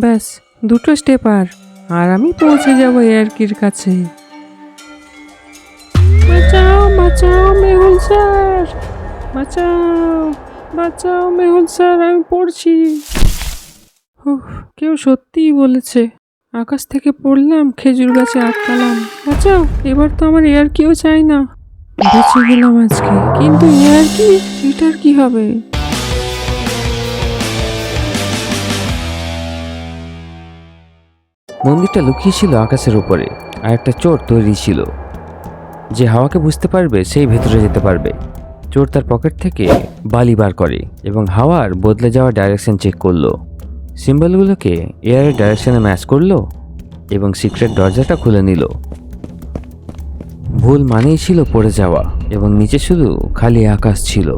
ব্যাস, দুটো স্টেপ আর। আর আমি পৌঁছে যাব এয়ারকির কাছে। বাঁচাও বাঁচাও মেহুল স্যার। বাঁচাও বাঁচাও মেহুল স্যার, আমি পড়ছি। কেউ সত্যিই বলেছে। আকাশ থেকে পড়লাম, খেজুর গাছে আটকালাম। বাঁচাও, এবার তো আমার এয়ার কিও চাই না। বেঁচে গেলাম আজকে, কিন্তু এয়ার কি এটার কি হবে? মন্দিরটা লুকিয়ে ছিল আকাশের উপরে, আর একটা চোর তৈরি ছিল। যে হাওয়াকে বুঝতে পারবে, সেই ভেতরে যেতে পারবে। চোর তার পকেট থেকে বালি বার করে এবং হাওয়ার বদলে যাওয়া ডাইরেকশন চেক করল। সিম্বলগুলোকে এয়ারের ডাইরেকশনে ম্যাচ করল এবং সিক্রেট দরজাটা খুলে নিল। ভুল মানেই ছিল পড়ে যাওয়া এবং নিচে শুধু খালি আকাশ ছিল।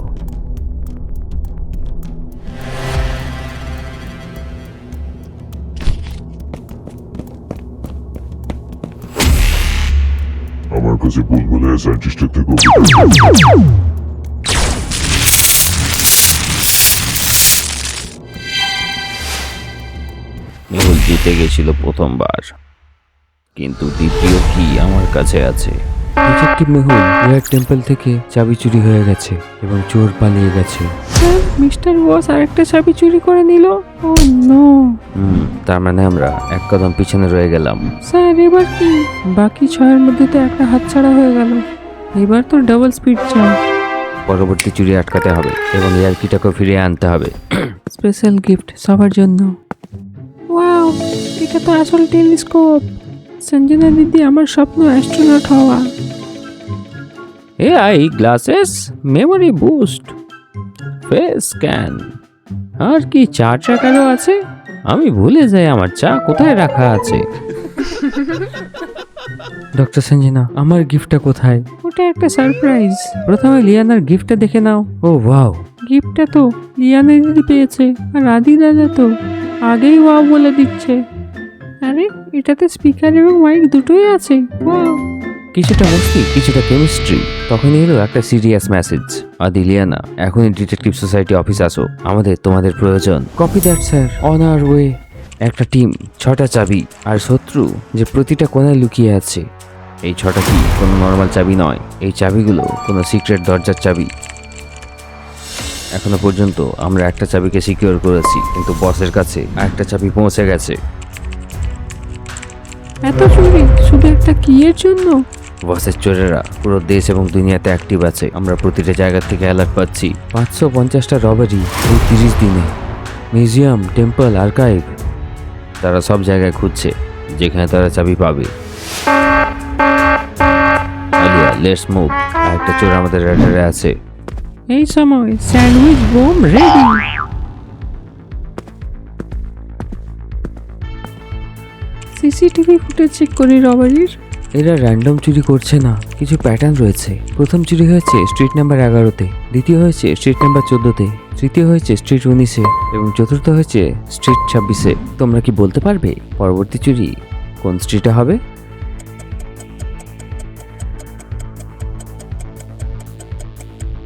বুলবুলে সায়েন্টিস্টের থেকে মেহুল জিতে গেছিল প্রথমবার কিন্তু দ্বিতীয় কি আমার কাছে আছে? ডিটেকটিভ মেহুল এয়ার টেম্পল থেকে চাবি চুরি হয়ে গেছে এবং চোর পালিয়ে গেছে। মিস্টার বস আরেকটা চাবি চুরি করে নিল? ও নো। হুম তার মানে আমরা এক কদম পিছনে রয়ে গেলাম। স্যার এবার কি? বাকি ছয়ের মধ্যে তো একটা হাতছাড়া হয়ে গেল। এবার তো ডাবল স্পিড চাই। পরবর্তী চুরি আটকাতে হবে এবং এয়ার কিটাকে ফিরিয়ে আনতে হবে। স্পেশাল গিফট সবার জন্য। ওয়াও এটা তো আসল টেলিস্কোপ। সঞ্জনা দিদি আমার স্বপ্ন অ্যাস্ট্রোনট হওয়া। AI glasses memory boost face scan আর কি চা ট্র্যাকারও আছে? আমি ভুলে যাই আমার চা কোথায় রাখা আছে। ডক্টর সঞ্জনা আমার গিফটটা কোথায়? ওটা একটা সারপ্রাইজ প্রথমে লিয়ানার গিফটটা দেখে নাও। ও ওয়াও গিফটটা তো লিয়ানা দিদি পেয়েছে আর আদি দাদা তো আগেই ওয়াও বলে দিচ্ছে। আরে, এটাতে স্পিকার এবং মাইক দুটোই আছে। কিছুটা মস্তি কিছুটা কেমিস্ট্রি তখনই এলো একটা সিরিয়াস মেসেজ আদি লিয়ানা এখনই ডিটেকটিভ সোসাইটি অফিস আসো। আমাদের, তোমাদের প্রয়োজন। Copy that sir on our way একটা টিম ছটা চাবি। আর শত্রু, যে প্রতিটা কোণায় লুকিয়ে আছে। এই ছটা কি কোনো নর্মাল চাবি নয়? এই চাবিগুলো কোনো সিক্রেট দরজার চাবি। এখনও পর্যন্ত আমরা একটা চাবিকে সিকিউর করেছি, কিন্তু বসের কাছে একটা চাবি পৌঁছে গেছে। এত চুরি শুধু একটা কি এর জন্য? বসের চোরেরা পুরো দেশ এবং দুনিয়াতে অ্যাক্টিভ আছে। আমরা প্রতিটা জায়গা থেকে অ্যালার্ট পাচ্ছি। পাঁচশো পঞ্চাশটা রবারি এই তিরিশ দিনে। মিউজিয়াম টেম্পল আর্কাইভ তারা সব জায়গায় খুঁজছে যেখানে তারা চাবি পাবে। আলিয়া লেটস মুভ একটা চোর আমাদের রেডারে আছে। এই সময় sandwich bomb ready CCTV footage check করি রবারির। এরা র্যান্ডম চুরি করছে না, কিছু প্যাটার্ন রয়েছে। প্রথম চুরি হয়েছে স্ট্রিট নাম্বার এগারোতে, দ্বিতীয় হয়েছে স্ট্রিট নাম্বার চোদ্দোতে, তৃতীয় হয়েছে স্ট্রিট উনিশে এবং চতুর্থ হয়েছে স্ট্রিট ছাব্বিশে। তোমরা কি বলতে পারবে পরবর্তী চুরি কোন স্ট্রিটে হবে?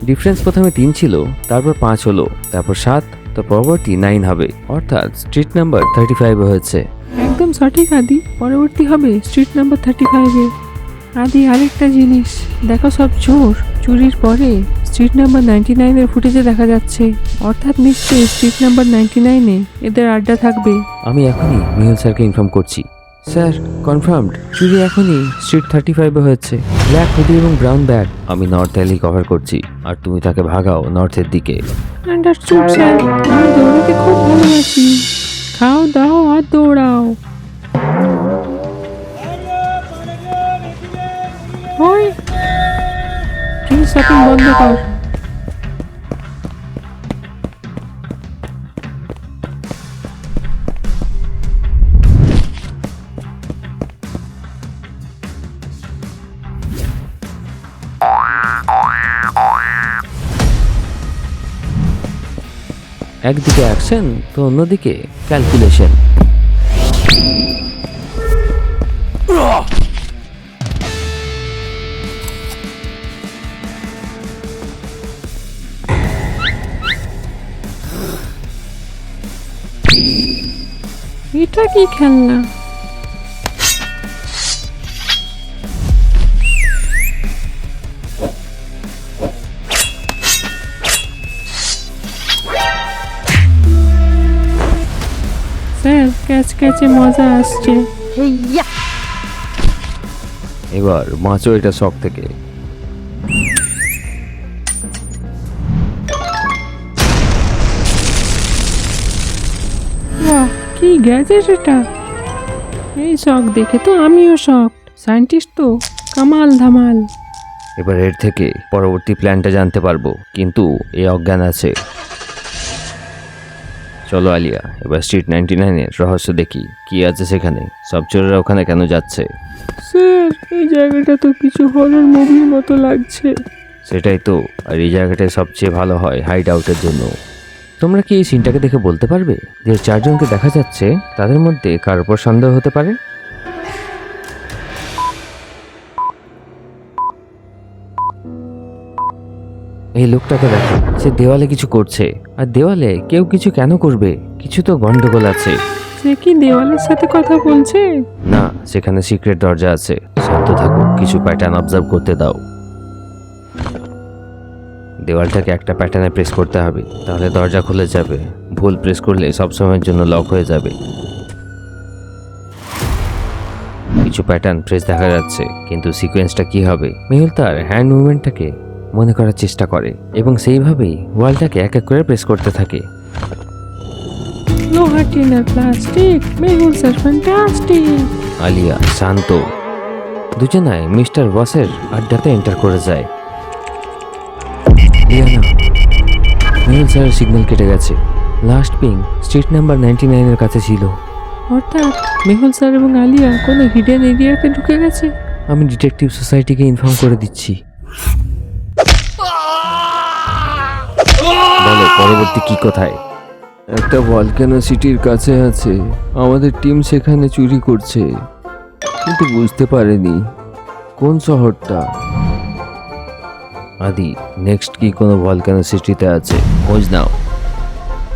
ডিফারেন্স প্রথমে তিন ছিল, তারপর পাঁচ হলো, তারপর সাত তো পরবর্তী নাইন হবে। অর্থাৎ স্ট্রিট নাম্বার থার্টি ফাইভে হয়েছে। একদম সঠিক আদি। পরবর্তী হবে স্ট্রিট নাম্বার থার্টি ফাইভে আদি আরেকটা জিনিস। দেখো সব চোর। চুরির পরে স্ট্রিট নাম্বার নাইনটি নাইনের ফুটেজে দেখা যাচ্ছে। অর্থাৎ নিশ্চয়ই স্ট্রিট নাম্বার নাইনটি নাইনে এদের আড্ডা থাকবে। আমি এখনই মিহুল স্যারকে ইনফর্ম করছি। স্যার কনফার্মড চুরি এখনই স্ট্রিট থার্টি ফাইভে হয়েছে। ব্ল্যাক হুডি এবং ব্রাউন ব্যাগ আমি নর্থ অ্যালি কভার করছি। আর তুমি তাকে ভাগাও নর্থের দিকে। আন্ডারস্টুড স্যার আমি দৌড়াতে খুব ভালোবাসি। খাও দাও আর দৌড়াও। ওই প্লিজ শপিং বন্ধ কর। একদিকে অ্যাকশন তো অন্যদিকে ক্যালকুলেশন। এটা কি খেলনা? স্যার ক্যাচ ক্যাচে মজা আসছে। এবার বাঁচো এটা শখ থেকে। কি গ্যাজেট এটা এই শখ দেখে তো আমিও শখ। সায়েন্টিস্ট তো কামাল ধামাল। এবার এর থেকে পরবর্তী প্ল্যানটা জানতে পারব কিন্তু এ অজ্ঞান আছে। চলো আলিয়া এবার স্ট্রিট নাইনটি নাইনের রহস্য দেখি কি আছে সেখানে? সব চোরেরা ওখানে কেন যাচ্ছে? স্যার এই জায়গাটা তো কিছু হরর মুভির মতো লাগছে। সেটাই তো আর এই জায়গাটায় সবচেয়ে ভালো হয় হাইড আউটের জন্য। তোমরা কি এই সিনটাকে দেখে বলতে পারবে যে চারজনকে দেখা যাচ্ছে তাদের মধ্যে কার উপর সন্দেহ হতে পারে? এই লোকটাকে দেখো সে দেওয়ালে কিছু করছে। আর দেওয়ালে কেউ কিছু কেন করবে? কিছু তো গন্ডগোল আছে। সে কি দেওয়ালের সাথে কথা বলছে? না সেখানে সিক্রেট দরজা আছে। শান্ত থাকো কিছু প্যাটার্ন অবজার্ভ করতে দাও। দেওয়ালটাকে একটা প্যাটার্নে প্রেস করতে হবে তাহলে দরজা খুলে যাবে। ভুল প্রেস করলে সব সময়ের জন্য লক হয়ে যাবে। কিছু প্যাটার্ন প্রেস দেখা যাচ্ছে কিন্তু সিকোয়েন্সটা কি হবে? মেহুল তার হ্যান্ড মুভমেন্টটাকে মনে করার চেষ্টা করে এবং সেইভাবেই ওয়ালটাকে এক এক করে প্রেস করতে থাকে। Plastic Mehul sir fantastic Alia শান্ত। দুজনায় মিস্টার বসের আড্ডাতে এন্টার করে যায়। মেহুল স্যারের সিগন্যাল কেটে গেছে। Last ping street number ninety নাইনের কাছে ছিল। অর্থাৎ মেহুল স্যার এবং আলিয়া কোনো হিডেন এরিয়াতে ঢুকে গেছে? আমি ডিটেকটিভ সোসাইটিকে ইনফর্ম করে দিচ্ছি। বলো পরবর্তী কি কোথায়? একটা ভলকানো সিটির কাছে আছে। আমাদের টিম সেখানে চুরি করছে। কিন্তু বুঝতে পারেনি। কোন শহরটা? আদি নেক্সট কি কোনো ভলকানো সৃষ্টিতে আছে? খোঁজ নাও।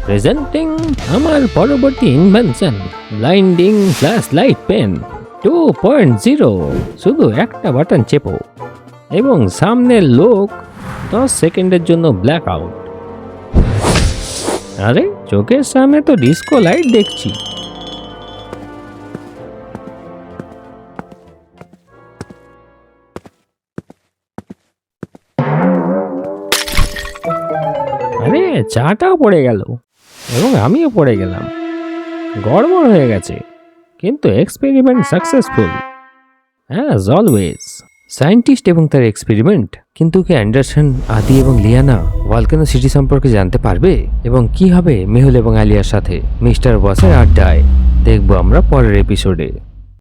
প্রেজেন্টিং আমার পরবর্তী invention blinding flash light pen two point zero শুধু একটা বাটন চেপো। এবং সামনের লোক দশ সেকেন্ডের জন্য ব্ল্যাক আউট আরে, চোখের সামনে তো ডিস্কো লাইট দেখছি। আরে চাটাও পড়ে গেল এবং আমিও পড়ে গেলাম। গড়বড় হয়ে গেছে, কিন্তু experiment successful as always scientist এবং তার এক্সপেরিমেন্ট কিন্তু কি অ্যান্ডারসন, আদি এবং লিয়ানা ভলকানো সিটি সম্পর্কে জানতে পারবে? এবং কি হবে মেহুল এবং আলিয়ার সাথে মিস্টার বসের আড্ডায়? দেখব আমরা পরের এপিসোডে